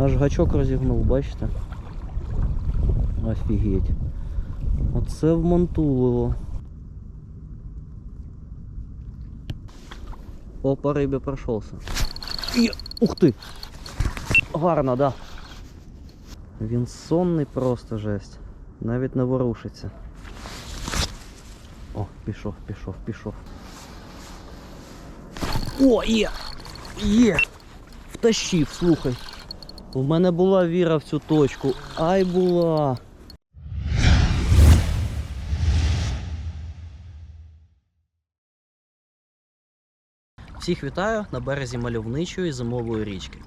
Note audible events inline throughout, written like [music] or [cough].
аж гачок розігнув, бачите? Офігеть. Оце вмонтулило. О, по рибі пройшовся. Є! Ух ти! Гарно, да. Він сонний просто жесть. Навіть не ворушиться. О, пішов, пішов, пішов. О, є! Є! Втащив, слухай. У мене була віра в цю точку. Ай була. Всіх вітаю на березі мальовничої зимової річки.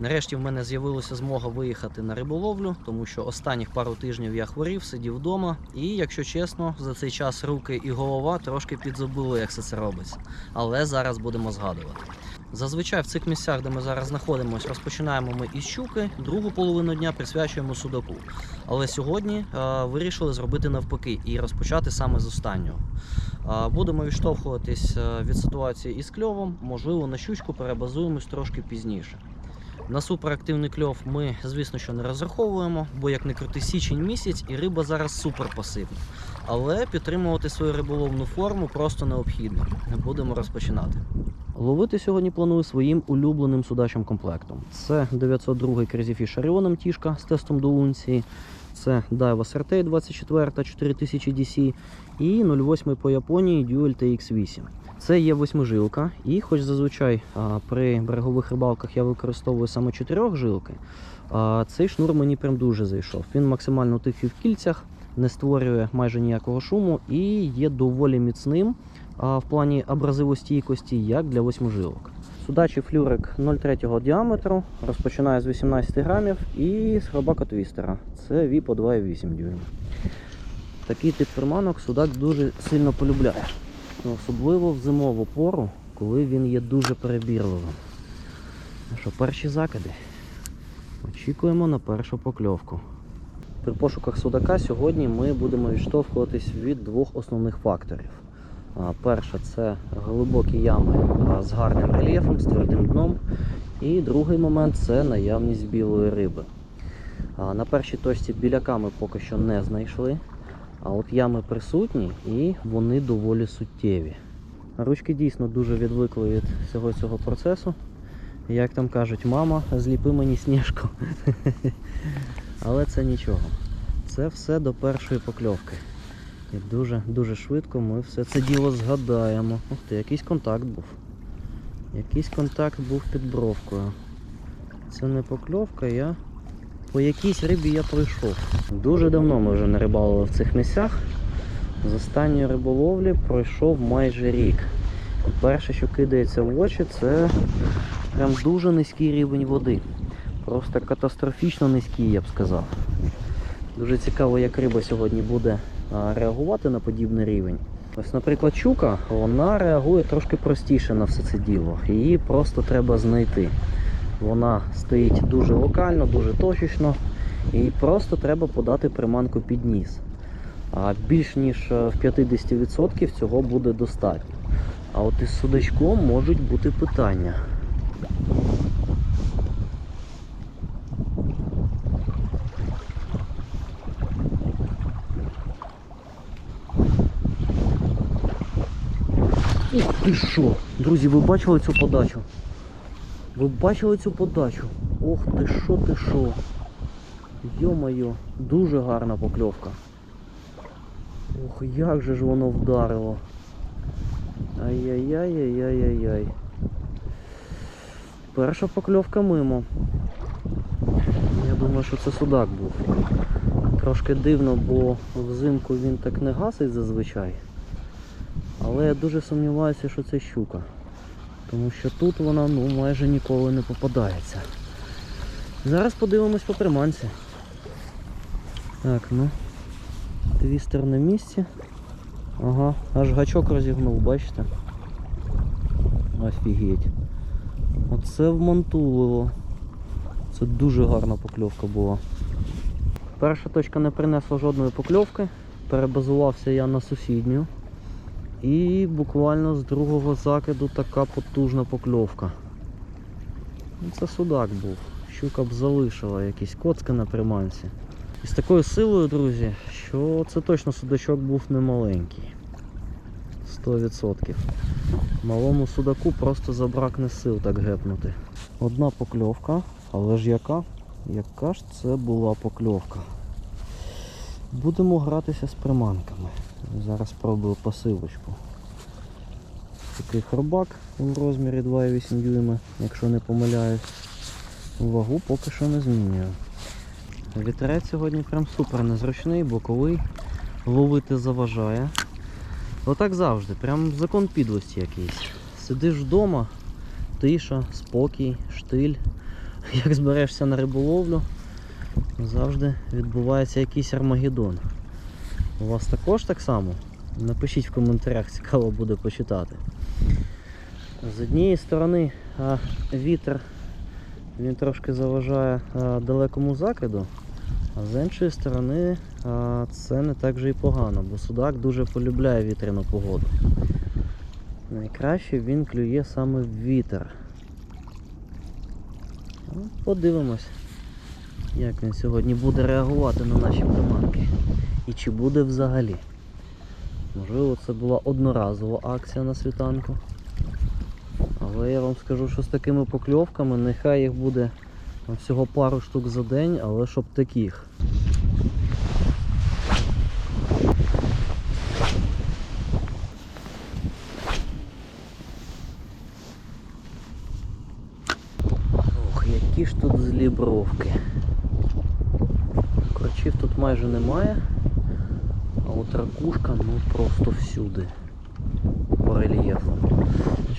Нарешті в мене з'явилася змога виїхати на риболовлю, тому що останніх пару тижнів я хворів, сидів вдома, і, якщо чесно, за цей час руки і голова трошки підзабули, як все це робиться. Але зараз будемо згадувати. Зазвичай в цих місцях, де ми зараз знаходимося, розпочинаємо ми із щуки, другу половину дня присвячуємо судаку. Але сьогодні е, вирішили зробити навпаки і розпочати саме з останнього. Будемо відштовхуватись е, від ситуації із кльовом. Можливо, на щучку перебазуємось трошки пізніше. На суперактивний кльов ми, звісно, що не розраховуємо, бо як не крути січень місяць, і риба зараз супер пасивна. Але підтримувати свою риболовну форму просто необхідно. Будемо розпочинати. Ловити сьогодні планую своїм улюбленим судачим комплектом. Це 902 Crazy Fish Orion тішка з тестом до унції. Це Daiwa SRT 24 4000 DC і 08 по Японії Dual TX8. Це є восьмижилка, і хоч зазвичай а, при берегових рибалках я використовую саме чотирьохжилки, а, цей шнур мені прям дуже зайшов. Він максимально тихий в кільцях, не створює майже ніякого шуму і є доволі міцним а, в плані абразивостійкості, як для восьмижилок. Судачий флюрик 0,3 діаметру, розпочинає з 18 грамів і з хробака твістера. Це віпо 2,8 дюйм. Такий тип приманок судак дуже сильно полюбляє. Ну, Особливо в зимову пору, коли він є дуже перебірливим. Ну що, перші закиди. Очікуємо на першу покльовку. При пошуках судака сьогодні ми будемо відштовхуватись від двох основних факторів. А, Перше це глибокі ями з гарним рельєфом, з твердим дном. І другий момент це наявність білої риби. На першій точці біляка ми поки що не знайшли. А от ями присутні і вони доволі суттєві. Ручки дійсно дуже відвикли від всього цього процесу. Як там кажуть, мама, зліпи мені сніжку. [laughs] Але це нічого. Це все до першої покльовки. І дуже-дуже швидко ми все це діло згадаємо. Ух ти, якийсь контакт був. Якийсь контакт був під бровкою. Це не покльовка, я по якійсь рибі я пройшов. Дуже давно ми вже не рибалили в цих місцях. З останньої риболовлі пройшов майже рік. Перше, що кидається в очі, це прям дуже низький рівень води. Просто катастрофічно низький, я б сказав. Дуже цікаво, як риба сьогодні буде реагувати на подібний рівень. Ось, наприклад, щука, вона реагує трошки простіше на все це діло. Її просто треба знайти. Вона стоїть дуже локально, дуже точечно. І просто треба подати приманку під ніс. А більш ніж е, в 50% цього буде достатньо. А от із судачком можуть бути питання. Ух ти що! Друзі, ви бачили цю подачу? Ви бачили цю подачу? Ох ти що ти що? Йо-моє, дуже гарна покльовка. Ох, як же ж воно вдарило. Ай-яй-яй-яй-яй-яй. Перша покльовка мимо. Я думаю, що це судак був. Трошки дивно, бо взимку він так не гасить зазвичай. Але я дуже сумніваюся, що це щука. Тому що тут вона ну, майже ніколи не попадається. Зараз подивимось по приманці. Так, ну. Твістер на місці. Ага, аж гачок розігнув, бачите? Офігеть. Оце вмонтулило. Це дуже гарна покльовка була. Перша точка не принесла жодної покльовки. Перебазувався я на сусідню. І буквально з другого закиду така потужна покльовка. Ну, Це судак був. щука б залишила якісь коцки на приманці. І з такою силою, друзі, що це точно судачок був немаленький. 100%. Малому судаку просто забракне сил так гепнути. Одна покльовка, але ж яка? Яка ж це була покльовка? Будемо гратися з приманками. Зараз спробую посилочку. Такий хробак у розмірі 2,8 дюйма, якщо не помиляюсь. Вагу поки що не змінюю. Вітерець сьогодні прям супер незручний, боковий. Ловити заважає. Отак завжди, прям закон підлості якийсь. Сидиш вдома, тиша, спокій, штиль. Як зберешся на риболовлю, завжди відбувається якийсь армагеддон. У вас також так само? Напишіть в коментарях, цікаво буде почитати. З однієї сторони вітер він трошки заважає далекому закиду, а з іншої сторони це не так вже і погано, бо судак дуже полюбляє вітряну погоду. Найкраще він клює саме в вітер. Ну, Подивимось, як він сьогодні буде реагувати на наші приманки. І чи буде взагалі. Можливо, це була одноразова акція на світанку. Але я вам скажу, що з такими покльовками нехай їх буде всього пару штук за день, але щоб таких. Ох, які ж тут злі бровки. Корчів тут майже немає, от ракушка ну просто всюди по рельєфу.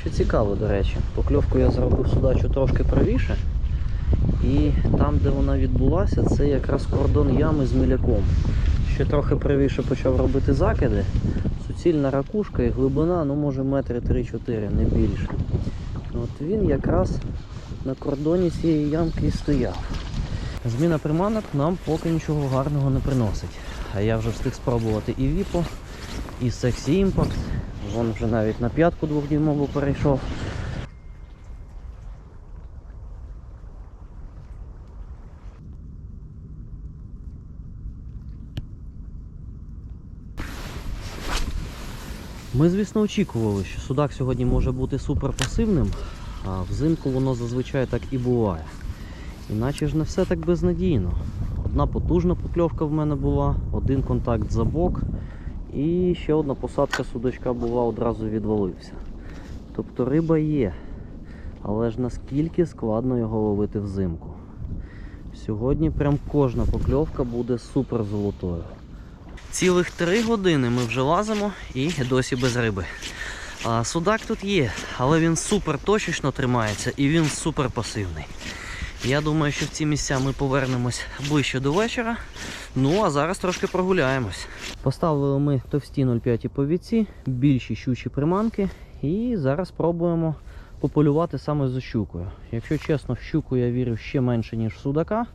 Що цікаво, до речі, покльовку я зробив судачу трошки правіше. І там, де вона відбулася, це якраз кордон ями з міляком. Ще трохи правіше почав робити закиди. Суцільна ракушка і глибина, ну може метри 3-4, не більше. От він якраз на кордоні цієї ямки і стояв. Зміна приманок нам поки нічого гарного не приносить. А я вже встиг спробувати і Віпо, і Sexy Impact. Вон вже навіть на п'ятку двохдюймову перейшов. Ми, звісно, очікували, що судак сьогодні може бути супер пасивним, а взимку воно зазвичай так і буває. Іначе ж не все так безнадійно. Одна потужна покльовка в мене була, один контакт за бок, і ще одна посадка судачка була, одразу відвалився. Тобто риба є, але ж наскільки складно його ловити взимку. Сьогодні прям кожна покльовка буде супер золотою. Цілих три години ми вже лазимо і досі без риби. А судак тут є, але він супер точечно тримається і він супер пасивний. Я думаю, що в ці місця ми повернемось ближче до вечора. Ну а зараз трошки прогуляємось. Поставили ми товсті 0,5 повідці, більші щучі приманки, і зараз спробуємо пополювати саме за щукою. Якщо чесно, в щуку я вірю ще менше, ніж в судака,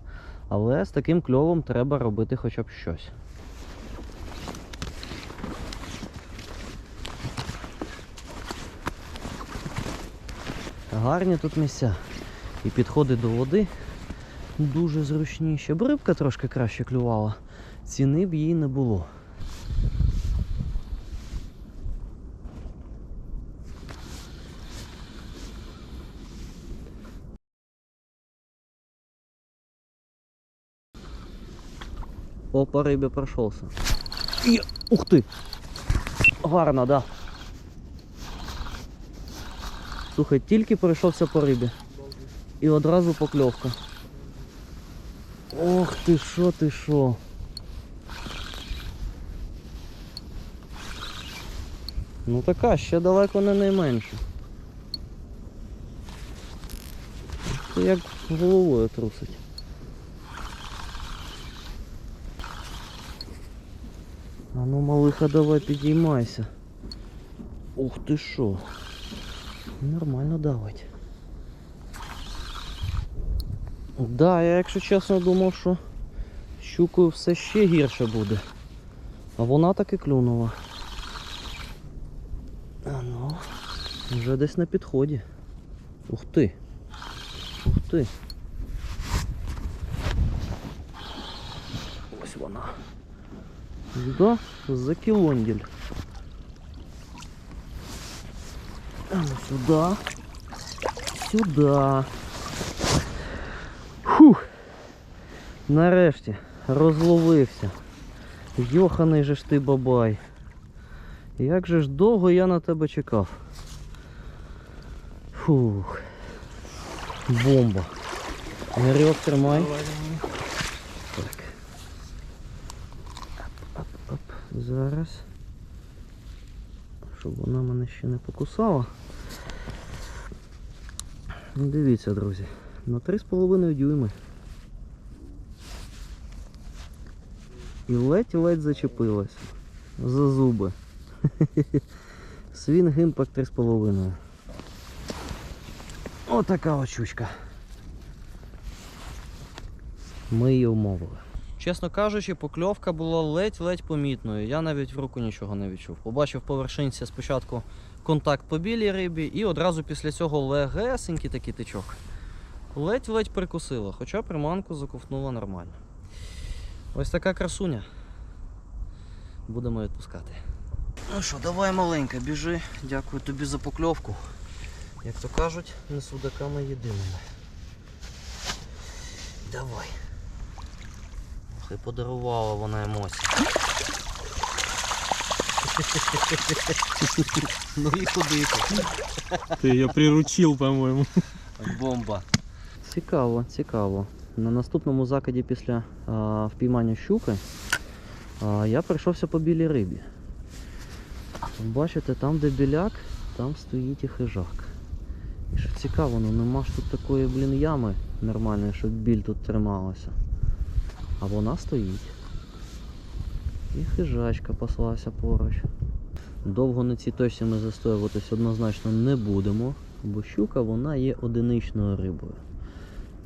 але з таким кльовом треба робити хоча б щось. Гарні тут місця. І підходи до води дуже зручні. Ще б рибка трошки краще клювала. Ціни б їй не було. О, по рибі пройшовся. Є! Ух ти! Гарно, да. Слухай, тільки пройшовся по рибі. І одразу покльовка. Ох ти що, ти що. Ну така, ще далеко не найменше. Це як головою трусить. А ну малиха, давай підіймайся. Ух ти що. Нормально давить. Да, я якщо чесно думав, що щукою все ще гірше буде. А вона таки клюнула. А ну, вже десь на підході. Ух ти! Ух ти! Ось вона. Да, за кілонділь. А ну, сюди. Сюди. Фух. Нарешті розловився. Йоханий же ж ти бабай. Як же ж довго я на тебе чекав. Фух. Бомба. Гирьок тримай. Так. Оп-оп-оп. Зараз. Щоб вона мене ще не покусала. Дивіться, друзі. На 3,5 дюйми. І ледь-ледь зачепилася. За зуби. [laughs] Свінг імпакт 3,5. Отака очучка. Ми її умовили. Чесно кажучи, покльовка була ледь-ледь помітною. Я навіть в руку нічого не відчув. Побачив по вершинці спочатку контакт по білій рибі і одразу після цього легесенький такий тичок. Ледь-ледь прикусила, хоча приманку заковтнула нормально. Ось така красуня. Будемо відпускати. Ну що, давай маленька, біжи. Дякую тобі за покльовку. Як то кажуть, не судаками єдиними. Давай. Хай подарувала вона емоції. [laughs] ну і куди ти? Ты ее приручил, по-моему. Бомба. Цікаво, цікаво. На наступному закиді після а, впіймання щуки а, я прийшовся по білій рибі. Бачите, там де біляк, там стоїть і хижак. І що цікаво, ну нема ж тут такої, блін, ями нормальної, щоб біль тут трималася. А вона стоїть. І хижачка паслася поруч. Довго на цій точці ми застоюватись однозначно не будемо, бо щука вона є одиничною рибою.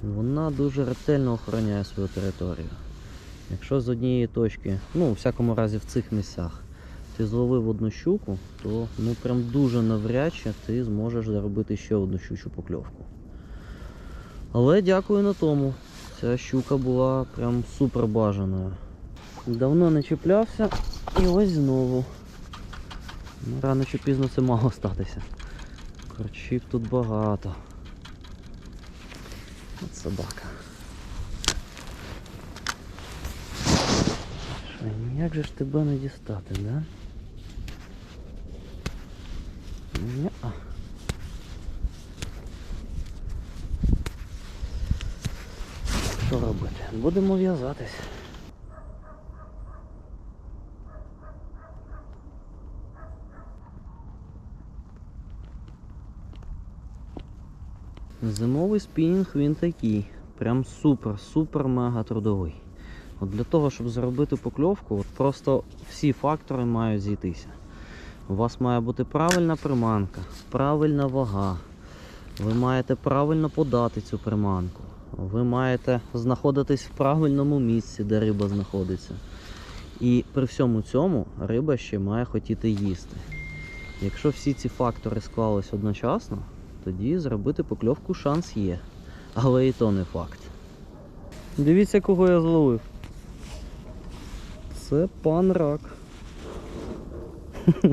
Вона дуже ретельно охороняє свою територію. Якщо з однієї точки, ну, у всякому разі в цих місцях, ти зловив одну щуку, то ну прям дуже навряд чи ти зможеш заробити ще одну щучу покльовку. Але дякую на тому. Ця щука була прям супер бажаною. Давно не чіплявся і ось знову. Ну, Рано чи пізно це мало статися. Корчів тут багато. От собака. Що, ніяк же ж тебе не дістати, да? Ня-а. Що робити? Будемо в'язатись. Зимовий спінінг він такий. Прям супер, супер мега трудовий. От для того, щоб зробити покльовку, от просто всі фактори мають зійтися. У вас має бути правильна приманка, правильна вага. Ви маєте правильно подати цю приманку. Ви маєте знаходитись в правильному місці, де риба знаходиться. І при всьому цьому риба ще має хотіти їсти. Якщо всі ці фактори склались одночасно, тоді зробити покльовку шанс є. Але і то не факт. Дивіться, кого я зловив. Це пан рак. [laughs]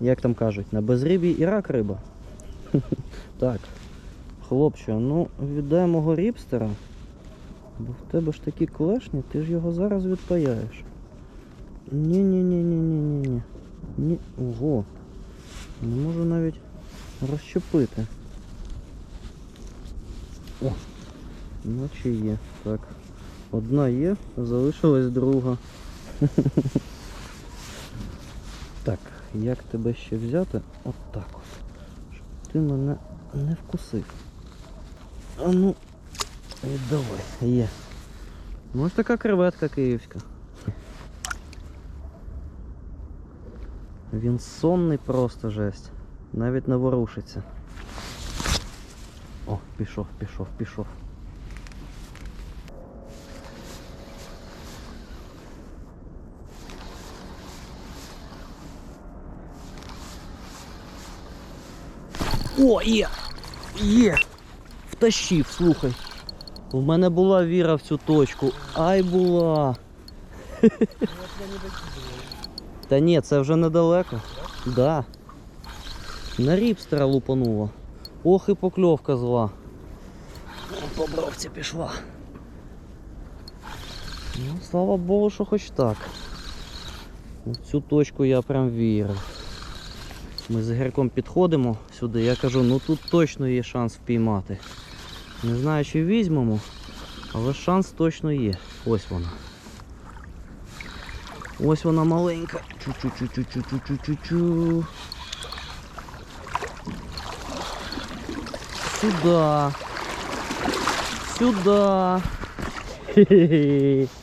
Як там кажуть, на безрибі і рак риба. [laughs] так. Хлопче, ну віддай мого ріпстера. Бо в тебе ж такі клешні, ти ж його зараз відпаяєш. Ні-ні-ні-ні-ні-ні. Ні. Ого. Не можу навіть розщепити. О! Наче є. Так. Одна є, залишилась друга. [laughs] так, як тебе ще взяти? От так от. Щоб ти мене не вкусив. А ну, віддавай, є. Ось така креветка київська. Він сонний просто жесть. Навіть не ворушиться. О, пішов, пішов, пішов. О, є! Є! Втащив, слухай. У мене була віра в цю точку. Ай була. Та ні, це вже недалеко. Да. На ріпстера лупануло. Ох і покльовка зла. По бровці пішла. Ну, слава Богу, що хоч так. В цю точку я прям вірив. Ми з Гірком підходимо сюди, я кажу, ну тут точно є шанс впіймати. Не знаю, чи візьмемо, але шанс точно є. Ось вона. Ось вона маленька. Чу-чу-чу-чу-чу-чу-чу-чу. Сюда. Сюда. Хе-хе-хе. [laughs]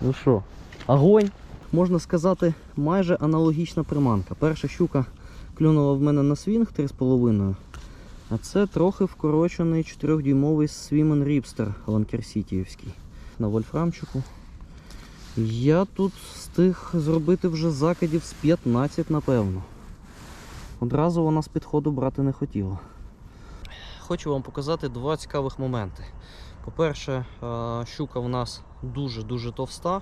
Ну що, огонь. Можна сказати, майже аналогічна приманка. Перша щука клюнула в мене на свінг 3,5. А це трохи вкорочений 4-дюймовий Swim Ripster Ланкер Сітіївський. На вольфрамчику. Я тут встиг зробити вже закидів з 15, напевно. Одразу вона з підходу брати не хотіла. Хочу вам показати два цікавих моменти. По-перше, е, щука в нас дуже-дуже товста.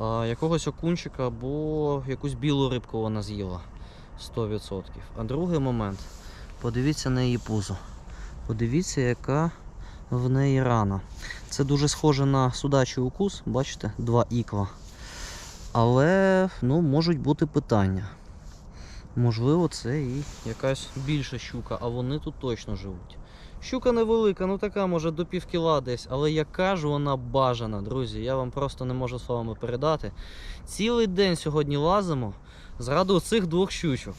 Е, Якогось окунчика або якусь білу рибку вона з'їла 100%. А другий момент, подивіться на її пузо. Подивіться, яка в неї рана. Це дуже схоже на судачий укус, бачите, два ікла. Але ну, можуть бути питання. Можливо, це і якась більша щука, а вони тут точно живуть. Щука невелика, ну така може до пів кіла десь, але яка ж вона бажана, друзі, я вам просто не можу словами передати. Цілий день сьогодні лазимо зраду цих двох щучок.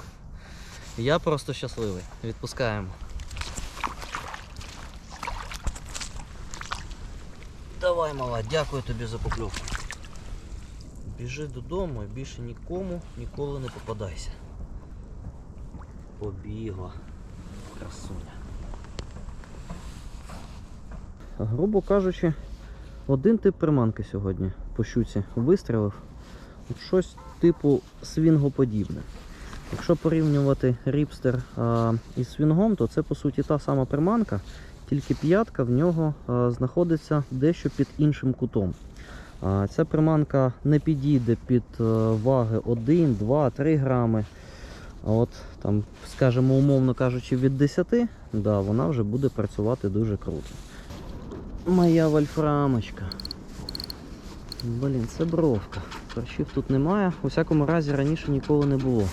Я просто щасливий. Відпускаємо. Давай, мала, дякую тобі за покльовку. Біжи додому і більше нікому ніколи не попадайся. Побігла. Красуня. Грубо кажучи, один тип приманки сьогодні по щуці вистрілив. От щось типу свінгоподібне. Якщо порівнювати ріпстер а, із свінгом, то це по суті та сама приманка, тільки п'ятка в нього знаходиться дещо під іншим кутом. Ця приманка не підійде під е, ваги 1, 2, 3 грами. От там, скажімо, умовно кажучи, від 10, да, вона вже буде працювати дуже круто. Моя вольфрамочка. Блін, це бровка. Корчів тут немає. У всякому разі раніше ніколи не було.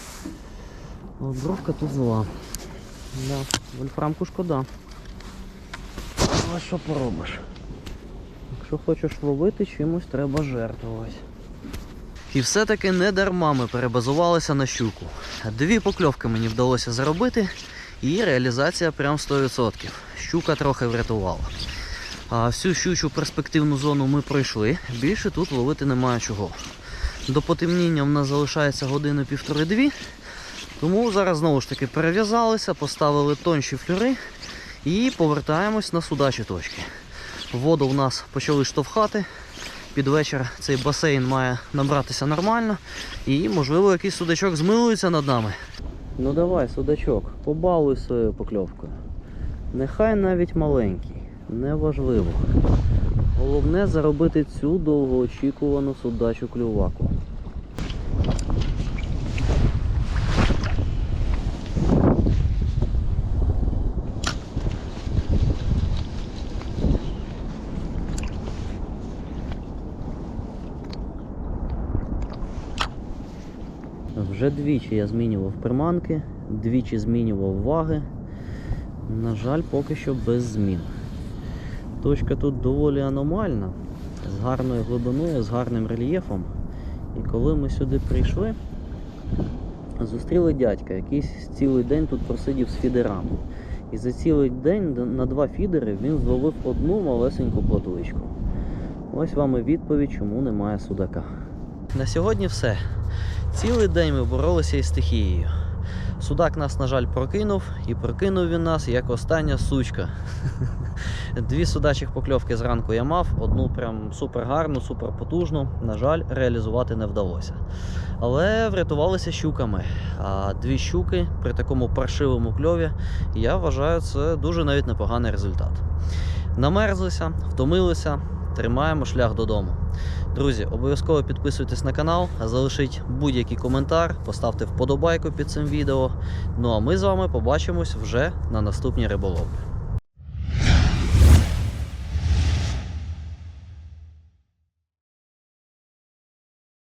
Бровка тут зла. Да, вольфрамку шкода. Але що поробиш? Якщо хочеш ловити, чимось треба жертвувати. І все-таки не дарма ми перебазувалися на щуку. Дві покльовки мені вдалося заробити, і реалізація прям 100%. Щука трохи врятувала. А всю щучу перспективну зону ми пройшли. Більше тут ловити немає чого. До потемніння в нас залишається години півтори-дві. Тому зараз знову ж таки перев'язалися, поставили тонші флюри і повертаємось на судачі точки. Воду в нас почали штовхати. Під вечір цей басейн має набратися нормально і, можливо, якийсь судачок змилується над нами. Ну давай, судачок, побалуй своєю покльовкою. Нехай навіть маленький, неважливо. Головне заробити цю довгоочікувану судачу клюваку. Вже двічі я змінював приманки, двічі змінював ваги. На жаль, поки що без змін. Точка тут доволі аномальна, з гарною глибиною, з гарним рельєфом. І коли ми сюди прийшли, зустріли дядька, який цілий день тут просидів з фідерами. І за цілий день на два фідери він зловив одну малесеньку плотвичку. Ось вам і відповідь, чому немає судака. На сьогодні все. Цілий день ми боролися із стихією. Судак нас, на жаль, прокинув, і прокинув він нас як остання сучка. [laughs] Дві судачих покльовки зранку я мав, одну прям супер гарну, супер потужну. На жаль, реалізувати не вдалося. Але врятувалися щуками. А дві щуки при такому паршивому кльові, я вважаю, це дуже навіть непоганий результат. Намерзлися, втомилися, тримаємо шлях додому. Друзі, обов'язково підписуйтесь на канал, залишіть будь-який коментар, поставте вподобайку під цим відео. Ну а ми з вами побачимось вже на наступній риболовлі.